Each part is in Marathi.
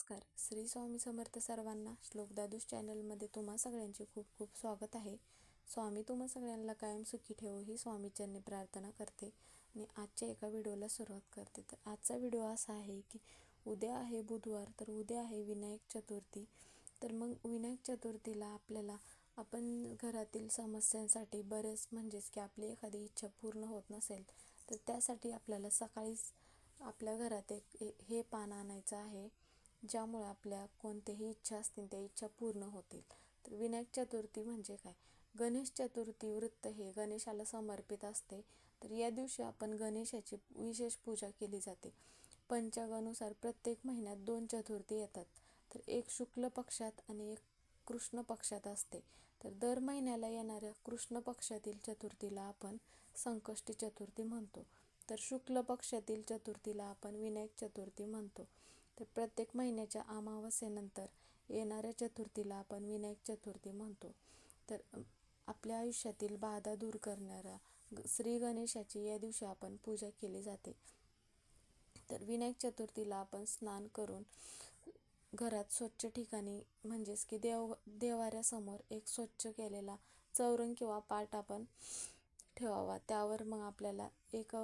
नमस्कार. श्री स्वामी समर्थ सर्वांना श्लोकदादूस चॅनलमध्ये तुम्हा सगळ्यांचे खूप खूप स्वागत आहे. स्वामी तुम्हा सगळ्यांना कायम सुखी ठेवो ही स्वामीचरणी प्रार्थना करते आणि आजच्या एका व्हिडिओला सुरुवात करते. तर आजचा व्हिडिओ असा आहे की उद्या आहे बुधवार तर उद्या आहे विनायक चतुर्थी. तर मग विनायक चतुर्थीला आपल्याला आपण घरातील समस्यांसाठी बरेच म्हणजेच की आपली एखादी इच्छा पूर्ण होत नसेल तर त्यासाठी आपल्याला सकाळीच आपल्या घरात एक हे- हे पान आणायचं आहे. ज्यामुळे आपल्या कोणत्याही इच्छा असतील त्या इच्छा पूर्ण होतील. तर विनायक चतुर्थी म्हणजे काय? गणेश चतुर्थी वृत्त हे गणेशाला समर्पित असते. तर या दिवशी आपण गणेशाची विशेष पूजा केली जाते. पंचांगानुसार प्रत्येक महिन्यात दोन चतुर्थी येतात. तर एक शुक्ल पक्षात आणि एक कृष्ण पक्षात असते. तर दर महिन्याला येणाऱ्या कृष्ण पक्षातील चतुर्थीला आपण संकष्टी चतुर्थी म्हणतो. तर शुक्ल पक्षातील चतुर्थीला आपण विनायक चतुर्थी म्हणतो. तर प्रत्येक महिन्याच्या अमावस्येनंतर येणाऱ्या चतुर्थीला आपण विनायक चतुर्थी म्हणतो. तर आपल्या आयुष्यातील बाधा दूर करणाऱ्या ग- श्री गणेशाची या दिवशी आपण पूजा केली जाते. तर विनायक चतुर्थीला आपण स्नान करून घरात स्वच्छ ठिकाणी म्हणजेच की देव देवाऱ्यासमोर एक स्वच्छ केलेला चौरंग किंवा पाट आपण ठेवावा. त्यावर मग आपल्याला एक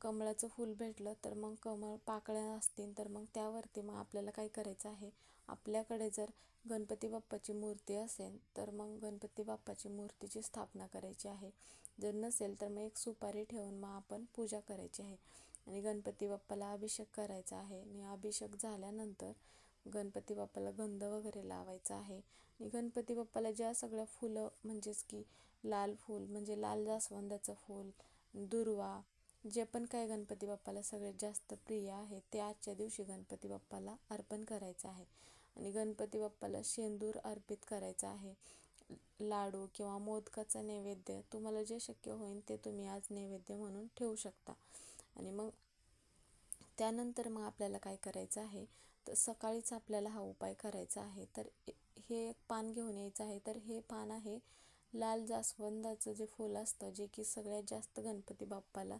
कमळाचं फूल भेटलं तर मग कमळ पाकळ्या असतील तर मग त्यावरती मग आपल्याला काय करायचं आहे? आपल्याकडे जर गणपती बाप्पाची मूर्ती असेल तर मग गणपती बाप्पाची मूर्तीची स्थापना करायची आहे. जर नसेल तर मग एक सुपारी ठेवून मग आपण पूजा करायची आहे. आणि गणपती बाप्पाला अभिषेक करायचा आहे. आणि अभिषेक झाल्यानंतर गणपती बाप्पाला गंध वगैरे लावायचा आहे. आणि गणपती बाप्पाला ज्या सगळ्या फुलं म्हणजेच की लाल फूल म्हणजे लाल जास्वंदाचं फूल दुर्वा जे पण काय गणपती बाप्पाला सगळ्यात जास्त प्रिय आहे ते आजच्या दिवशी गणपती बाप्पाला अर्पण करायचं आहे. आणि गणपती बाप्पाला शेंदूर अर्पित करायचा आहे. लाडू किंवा मोदकाचा नैवेद्य तुम्हाला जे शक्य होईल ते तुम्ही आज नैवेद्य म्हणून ठेवू शकता. आणि मग त्यानंतर मग आपल्याला काय करायचं आहे तर सकाळीच आपल्याला हा उपाय करायचा आहे. तर हे एक पान घेऊन यायचं आहे. तर हे पान आहे लाल जास्वंदाचं जे फूल असतं जे की सगळ्यात जास्त गणपती बाप्पाला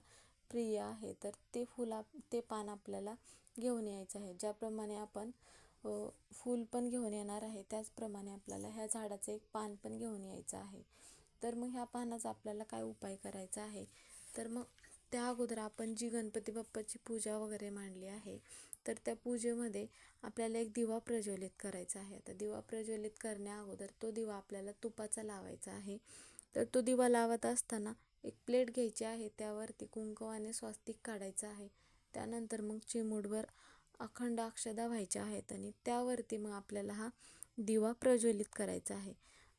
प्रिय आहे तर ते फूल आप ते पान आपल्याला घेऊन यायचं आहे. ज्याप्रमाणे आपण फूल पण घेऊन येणार आहे त्याचप्रमाणे आपल्याला ह्या झाडाचं एक पान पण घेऊन यायचं आहे. तर मग ह्या पानाचा आपल्याला काय उपाय करायचा आहे? तर मग त्या अगोदर आपण जी गणपती बाप्पाची पूजा वगैरे मांडली आहे तर त्या पूजेमध्ये आपल्याला एक दिवा प्रज्वलित करायचा आहे. आता दिवा प्रज्वलित करण्या अगोदर तो दिवा आपल्याला तुपाचा लावायचा आहे. तर तो दिवा लावत असताना एक प्लेट घ्यायची आहे त्यावरती कुंकवाने स्वास्तिक काढायचं आहे. त्यानंतर मग चिमूटभर अखंड अक्षदा व्हायच्या आहेत आणि त्यावरती मग आपल्याला हा दिवा प्रज्वलित करायचा आहे.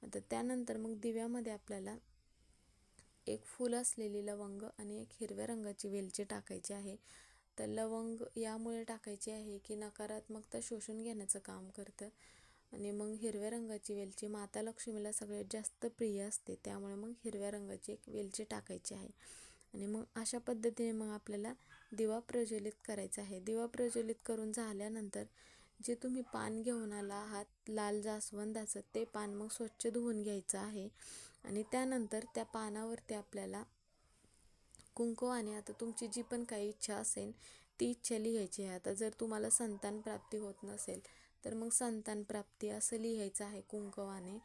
आता त्यानंतर मग दिव्यामध्ये आपल्याला एक फूल असलेली लवंग आणि एक हिरव्या रंगाची वेलची टाकायची आहे. तर लवंग यामुळे टाकायची आहे की नकारात्मकता शोषून घेण्याचं काम करतं. आणि मग हिरव्या रंगाची वेलची. माता लक्ष्मीला सगळ्यात जास्त प्रिय असते. त्यामुळे मग हिरव्या रंगाची एक वेलची टाकायची आहे. आणि मग अशा पद्धतीने मग आपल्याला दिवा प्रज्वलित करायचा आहे. दिवा प्रज्वलित करून झाल्यानंतर जे तुम्ही पान घेऊन आला आहात लाल जास्वंदाचं ते पान मग स्वच्छ धुवून घ्यायचं आहे. आणि त्यानंतर त्या पानावरती आपल्याला कुंकू आणि आता तुमची जी पण काही इच्छा असेल ती इच्छा लिहायची आहे. आता जर तुम्हाला संतान प्राप्ती होत नसेल तर मग संतान प्राप्ती असं लिहायचं आहे कुंकवाने.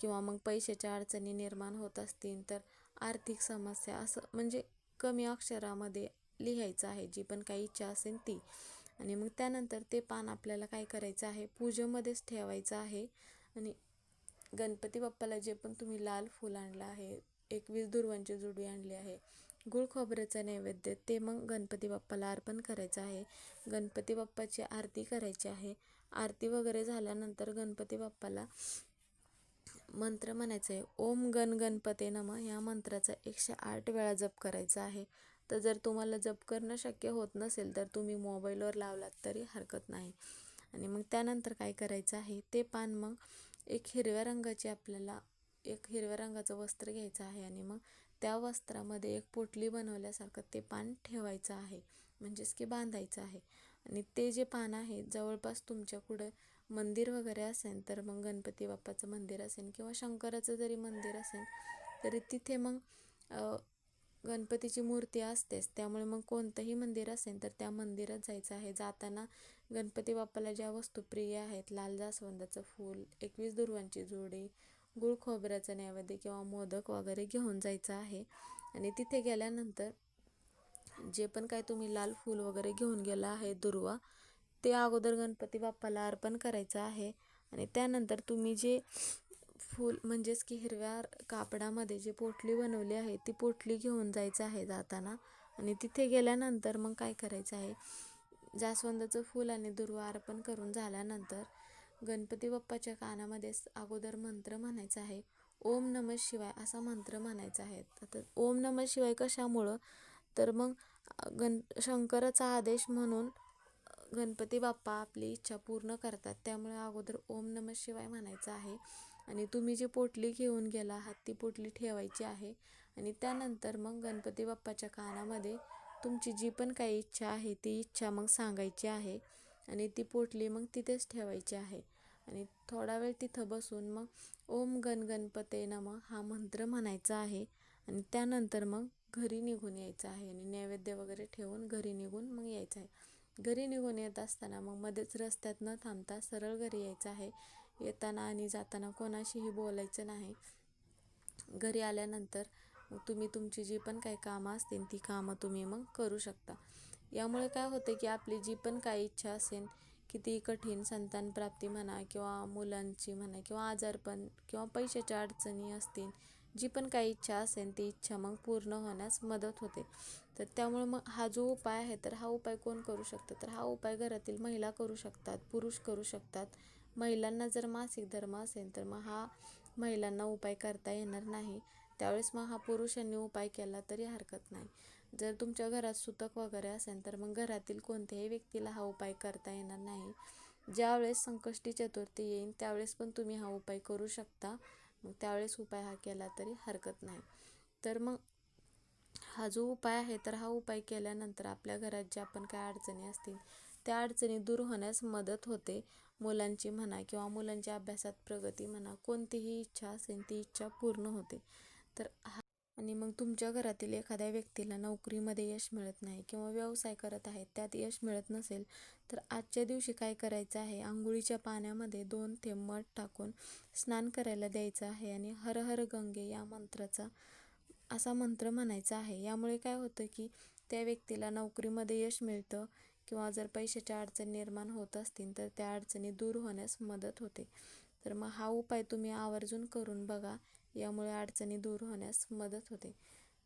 किंवा मग पैशाच्या अडचणी निर्माण होत असतील तर आर्थिक समस्या असं म्हणजे कमी अक्षरामध्ये लिहायचं आहे जी पण काही इच्छा असेल ती. आणि मग त्यानंतर ते पान आपल्याला काय करायचं आहे? पूजेमध्येच ठेवायचं आहे. आणि गणपती बाप्पाला जे पण तुम्ही लाल फूल आणलं आहे एकवीस दुर्वांची जुडी आणली आहे गुळ खोबऱ्याचं नैवेद्य ते मग गणपती बाप्पाला अर्पण करायचं आहे. गणपती बाप्पाची आरती करायची आहे. आरती वगैरे झाल्यानंतर गणपती बाप्पाला मंत्र म्हणायचं आहे. ओम गण गणपते नम या मंत्राचा एकशे आठ वेळा जप करायचा आहे. तर जर तुम्हाला जप करणं शक्य होत नसेल तर तुम्ही मोबाईलवर लावलात तरी हरकत नाही. आणि मग त्यानंतर काय करायचं आहे? ते पान मग एक हिरव्या रंगाची आपल्याला एक हिरव्या रंगाचं वस्त्र घ्यायचं आहे आणि मग त्या वस्त्रामध्ये एक पोटली बनवल्यासारखं ते पान ठेवायचं आहे. म्हणजेच की बांधायचं आहे. आणि ते जे पान आहे जवळपास तुमच्या कुठं मंदिर वगैरे असेल तर मग गणपती बाप्पाचं मंदिर असेल किंवा शंकराचं जरी मंदिर असेल तरी तिथे मग गणपतीची मूर्ती असतेच. त्यामुळे मग कोणतंही मंदिर असेल तर त्या मंदिरात जायचं आहे. जाताना गणपती बाप्पाला ज्या वस्तू प्रिय आहेत लाल जास्वंदाचं फूल एकवीस दुर्वांची जोडी गुळ खोबऱ्याचं नैवेद्य किंवा मोदक वगैरे घेऊन जायचं आहे. आणि तिथे गेल्यानंतर जे पण काय तुम्ही लाल फूल वगैरे घेऊन गेला आहे दुर्वा ते अगोदर गणपती बाप्पाला अर्पण करायचं आहे. आणि त्यानंतर तुम्ही जे फूल म्हणजेच की हिरव्या कापडामध्ये जी पोटली बनवली आहे ती पोटली घेऊन जायचं आहे जाताना. आणि तिथे गेल्यानंतर मग काय करायचं आहे? जास्वंदाचं फूल आणि दुर्वा अर्पण करून झाल्यानंतर गणपती बाप्पाच्या कानामध्ये अगोदर मंत्र म्हणायचा आहे. ओम नम शिवाय असा मंत्र म्हणायचा आहे. तर ओम नम शिवाय कशामुळं तर मग गण शंकराचा आदेश म्हणून गणपती बाप्पा आपली इच्छा पूर्ण करतात. त्यामुळे अगोदर ओम नम शिवाय म्हणायचं आहे. आणि तुम्ही जी पोटली घेऊन गेला आहात ती पोटली ठेवायची आहे. आणि त्यानंतर मग गणपती बाप्पाच्या कानामध्ये तुमची जी पण काही इच्छा आहे ती इच्छा मग सांगायची आहे. आणि ती पोटली मग तिथेच ठेवायची आहे. आणि थोडा वेळ तिथं बसून मग ओम गण गणपते नम हा मंत्र म्हणायचा आहे. आणि त्यानंतर मग घरी निघून यायचं आहे आणि नैवेद्य वगैरे ठेवून घरी निघून मग यायचं आहे. घरी निघून येत असताना मग मध्येच रस्त्यात न थांबता सरळ घरी यायचं आहे. येताना आणि जाताना कोणाशीही बोलायचं नाही. घरी आल्यानंतर तुम्ही तुमची जी पण काही कामं असतील ती कामं तुम्ही मग करू शकता. यामुळे काय होते की आपली जी पण काही इच्छा असेल किती कठीण संतान प्राप्ती म्हणा किंवा मुलांची म्हणा किंवा आजारपण किंवा पैशाच्या अडचणी असतील जी पण काही इच्छा असेल ती इच्छा मग पूर्ण होण्यास मदत होते. तर त्यामुळे मग हा जो उपाय आहे तर हा उपाय कोण करू शकतं? तर हा उपाय घरातील महिला करू शकतात पुरुष करू शकतात. महिलांना जर मासिक धर्म असेल तर मग हा महिलांना उपाय करता येणार नाही. त्यावेळेस मग हा पुरुषांनी उपाय केला तरी हरकत नाही. जर तुमच्या घरात सुतक वगैरे असेल तर मग घरातील कोणत्याही व्यक्तीला हा उपाय करता येणार नाही. ज्यावेळेस संकष्टी चतुर्थी येईल त्यावेळेस पण तुम्ही हा उपाय करू शकता. मग त्यावेळेस उपाय हा केला तरी हरकत नाही. तर मग हा जो उपाय आहे तर हा उपाय केल्यानंतर आपल्या घरात ज्या पण काय अडचणी असतील त्या अडचणी दूर होण्यास मदत होते. मुलांची म्हणा किंवा मुलांच्या अभ्यासात प्रगती म्हणा कोणतीही इच्छा असेल ती इच्छा पूर्ण होते. तर हा आणि मग तुमच्या घरातील एखाद्या व्यक्तीला नोकरीमध्ये यश मिळत नाही किंवा व्यवसाय करत आहेत त्यात यश मिळत नसेल तर आजच्या दिवशी काय करायचं आहे? आंघोळीच्या पाण्यामध्ये दोन थेंब मध टाकून स्नान करायला द्यायचं आहे आणि हर हर गंगे या मंत्राचा असा मंत्र म्हणायचा आहे. यामुळे काय होतं की त्या व्यक्तीला नोकरीमध्ये यश मिळतं किंवा जर पैशाच्या अडचणी निर्माण होत असतील तर त्या अडचणी दूर होण्यास मदत होते. तर मग हा उपाय तुम्ही आवर्जून करून बघा. यामुळे अडचणी दूर होण्यास मदत होते.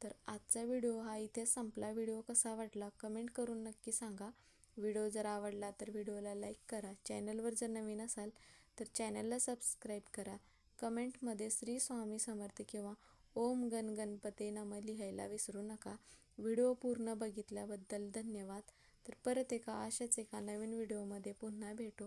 तर आजचा व्हिडिओ हा इथे संपला. व्हिडिओ कसा वाटला कमेंट करून नक्की सांगा. व्हिडिओ जर आवडला तर व्हिडिओला लाईक करा. चॅनलवर जर नवीन असाल तर चॅनलला सबस्क्राईब करा. कमेंटमध्ये श्री स्वामी समर्थ किंवा ओम गण गणपते नम लिहायला विसरू नका. व्हिडिओ पूर्ण बघितल्याबद्दल धन्यवाद. तर परत एका अशाच एका नवीन व्हिडिओमध्ये पुन्हा भेटू.